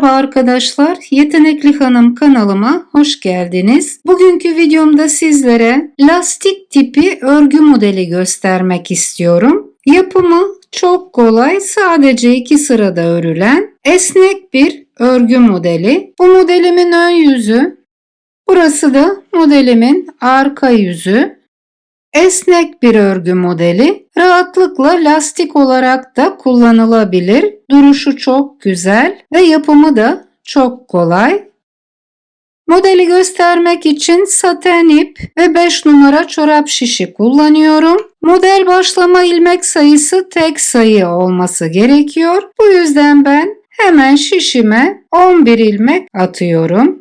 Merhaba arkadaşlar, Yetenekli Hanım kanalıma hoş geldiniz. Bugünkü videomda sizlere lastik tipi örgü modeli göstermek istiyorum. Yapımı çok kolay, sadece iki sırada örülen esnek bir örgü modeli. Bu modelimin ön yüzü, burası da modelimin arka yüzü. Esnek bir örgü modeli. Rahatlıkla lastik olarak da kullanılabilir. Duruşu çok güzel ve yapımı da çok kolay. Modeli göstermek için saten ip ve 5 numara çorap şişi kullanıyorum. Model başlama ilmek sayısı tek sayı olması gerekiyor. Bu yüzden ben hemen şişime 11 ilmek atıyorum.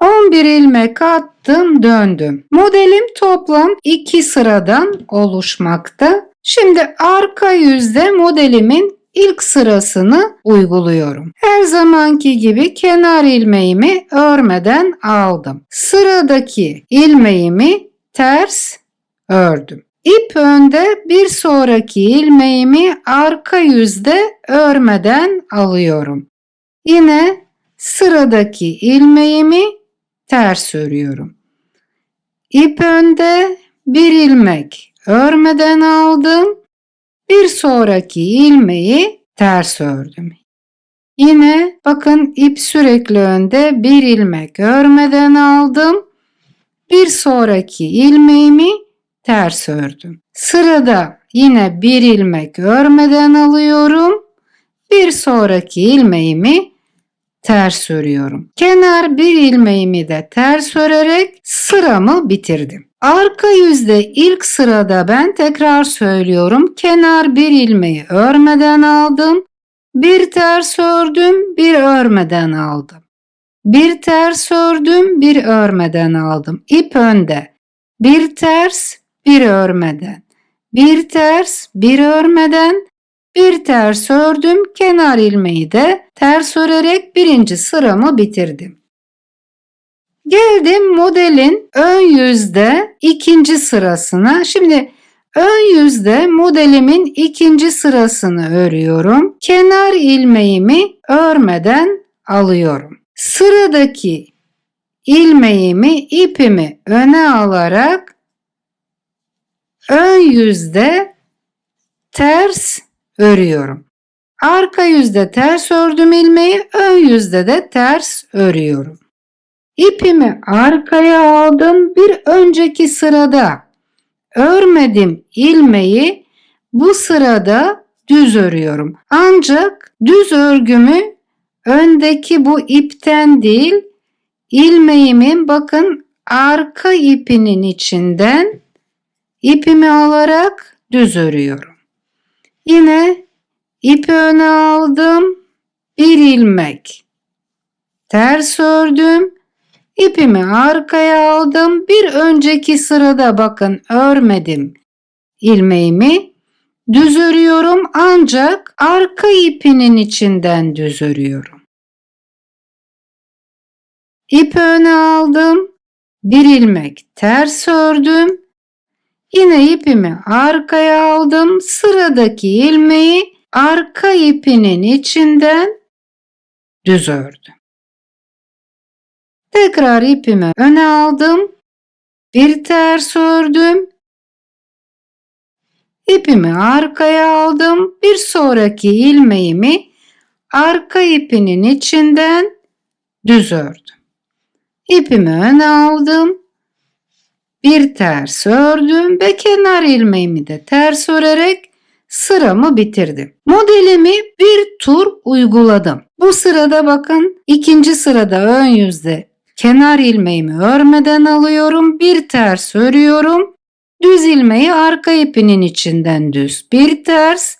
11 ilmek attım döndüm. Modelim toplam 2 sıradan oluşmakta. Şimdi arka yüzde modelimin ilk sırasını uyguluyorum. Her zamanki gibi kenar ilmeğimi örmeden aldım. Sıradaki ilmeğimi ters ördüm. İp önde bir sonraki ilmeğimi arka yüzde örmeden alıyorum. Yine sıradaki ilmeğimi ters örüyorum. İp önde bir ilmek örmeden aldım. Bir sonraki ilmeği ters ördüm. Yine bakın ip sürekli önde bir ilmek örmeden aldım. Bir sonraki ilmeğimi ters ördüm. Sırada yine bir ilmek örmeden alıyorum. Bir sonraki ilmeğimi ters örüyorum. Kenar bir ilmeğimi de ters örerek sıramı bitirdim. Arka yüzde ilk sırada ben tekrar söylüyorum. Kenar bir ilmeği örmeden aldım. Bir ters ördüm, bir örmeden aldım. Bir ters ördüm, bir örmeden aldım. İp önde. Bir ters, bir örmeden. Bir ters, bir örmeden, bir ters ördüm, kenar ilmeği de ters örerek birinci sıramı bitirdim. Geldim modelin ön yüzde ikinci sırasına. Şimdi ön yüzde modelimin ikinci sırasını örüyorum. Kenar ilmeğimi örmeden alıyorum. Sıradaki ilmeğimi ipimi öne alarak ön yüzde ters örüyorum. Arka yüzde ters ördüm ilmeği, ön yüzde de ters örüyorum. İpimi arkaya aldım. Bir önceki sırada örmedim ilmeği bu sırada düz örüyorum. Ancak düz örgümü öndeki bu ipten değil ilmeğimin bakın arka ipinin içinden ipimi alarak düz örüyorum. Yine ip öne aldım. Bir ilmek. Ters ördüm. İpimi arkaya aldım. Bir önceki sırada bakın örmedim ilmeğimi. Düz örüyorum ancak arka ipinin içinden düz örüyorum. İp öne aldım. Bir ilmek ters ördüm. Yine ipimi arkaya aldım. Sıradaki ilmeği arka ipinin içinden düz ördüm. Tekrar ipimi öne aldım. Bir ters ördüm. İpimi arkaya aldım. Bir sonraki ilmeğimi arka ipinin içinden düz ördüm. İpimi öne aldım bir ters ördüm ve kenar ilmeğimi de ters örerek sıramı bitirdim. Modelimi bir tur uyguladım. Bu sırada bakın ikinci sırada ön yüzde kenar ilmeğimi örmeden alıyorum. Bir ters örüyorum. Düz ilmeği arka ipinin içinden düz. Bir ters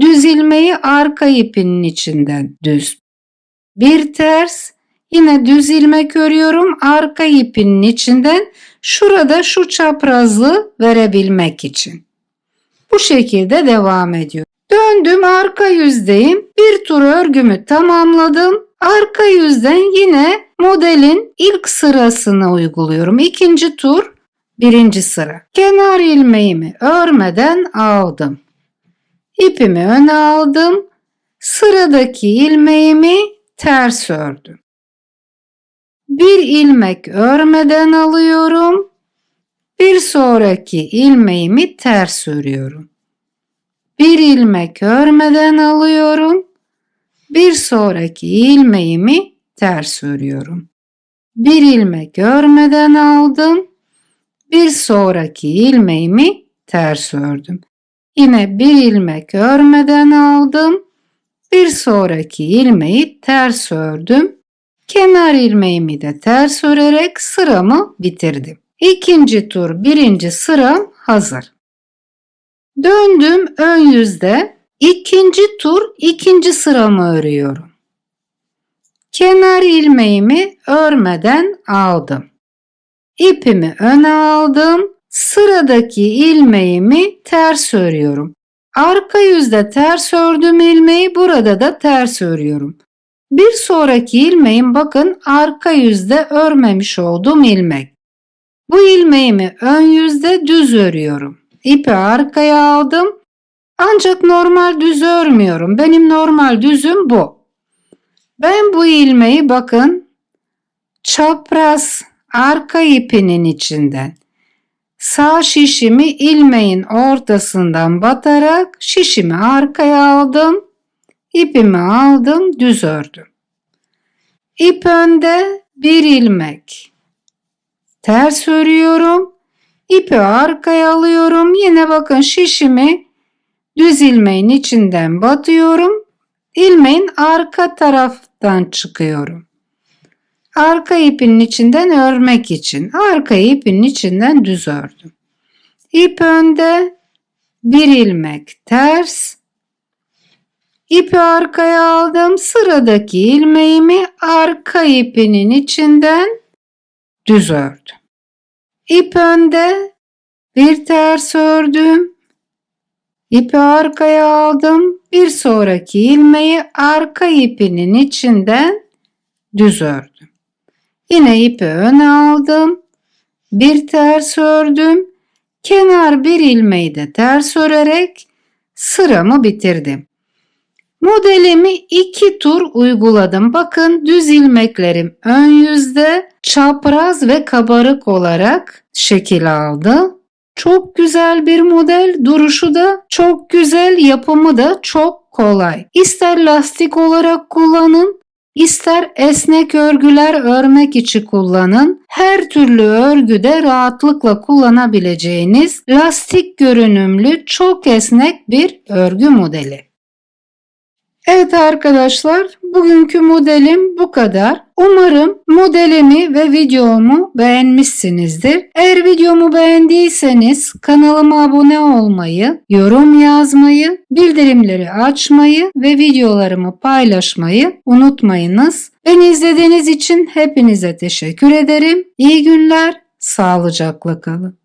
düz ilmeği arka ipinin içinden düz. Bir ters yine düz ilmek örüyorum arka ipinin içinden Şurada şu çaprazlı verebilmek için. Bu şekilde devam ediyor. Döndüm arka yüzdeyim. Bir tur örgümü tamamladım. Arka yüzden yine modelin ilk sırasını uyguluyorum. İkinci tur Birinci sıra. Kenar ilmeğimi örmeden aldım. İpimi öne aldım. Sıradaki ilmeğimi ters ördüm. Bir ilmek örmeden alıyorum. Bir sonraki ilmeğimi ters örüyorum. Bir ilmek örmeden alıyorum. Bir sonraki ilmeğimi ters örüyorum. Bir ilmek örmeden aldım. Bir sonraki ilmeğimi ters ördüm. Yine bir ilmek örmeden aldım. Bir sonraki ilmeği ters ördüm. Kenar ilmeğimi de ters örerek sıramı bitirdim. İkinci tur birinci sıram hazır. Döndüm ön yüzde. İkinci tur ikinci sıramı örüyorum. Kenar ilmeğimi örmeden aldım. İpimi öne aldım. Sıradaki ilmeğimi ters örüyorum. Arka yüzde ters ördüm ilmeği burada da ters örüyorum. Bir sonraki ilmeğim bakın arka yüzde örmemiş olduğum ilmek. Bu ilmeğimi ön yüzde düz örüyorum. İpi arkaya aldım. Ancak normal düz örmüyorum. Benim normal düzüm bu. Ben bu ilmeği bakın çapraz arka ipinin içinden sağ şişimi ilmeğin ortasından batarak şişimi arkaya aldım. İpimi aldım, düz ördüm. İp önde bir ilmek. Ters örüyorum. İpi arkaya alıyorum. Yine bakın şişimi düz ilmeğin içinden batıyorum. İlmeğin arka taraftan çıkıyorum. Arka ipinin içinden örmek için arka ipinin içinden düz ördüm. İp önde bir ilmek ters. İpi arkaya aldım. Sıradaki ilmeğimi arka ipinin içinden düz ördüm. İp önde bir ters ördüm. İpi arkaya aldım. Bir sonraki ilmeği arka ipinin içinden düz ördüm. Yine ipi öne aldım. Bir ters ördüm. Kenar bir ilmeği de ters örerek sıramı bitirdim. Modelimi iki tur uyguladım. Bakın düz ilmeklerim ön yüzde çapraz ve kabarık olarak şekil aldı. Çok güzel bir model. Duruşu da çok güzel. Yapımı da çok kolay. İster lastik olarak kullanın, ister esnek örgüler örmek için kullanın. Her türlü örgüde rahatlıkla kullanabileceğiniz lastik görünümlü çok esnek bir örgü modeli. Evet arkadaşlar, bugünkü modelim bu kadar. Umarım modelimi ve videomu beğenmişsinizdir. Eğer videomu beğendiyseniz kanalıma abone olmayı, yorum yazmayı, bildirimleri açmayı ve videolarımı paylaşmayı unutmayınız. Beni izlediğiniz için hepinize teşekkür ederim. İyi günler, sağlıcakla kalın.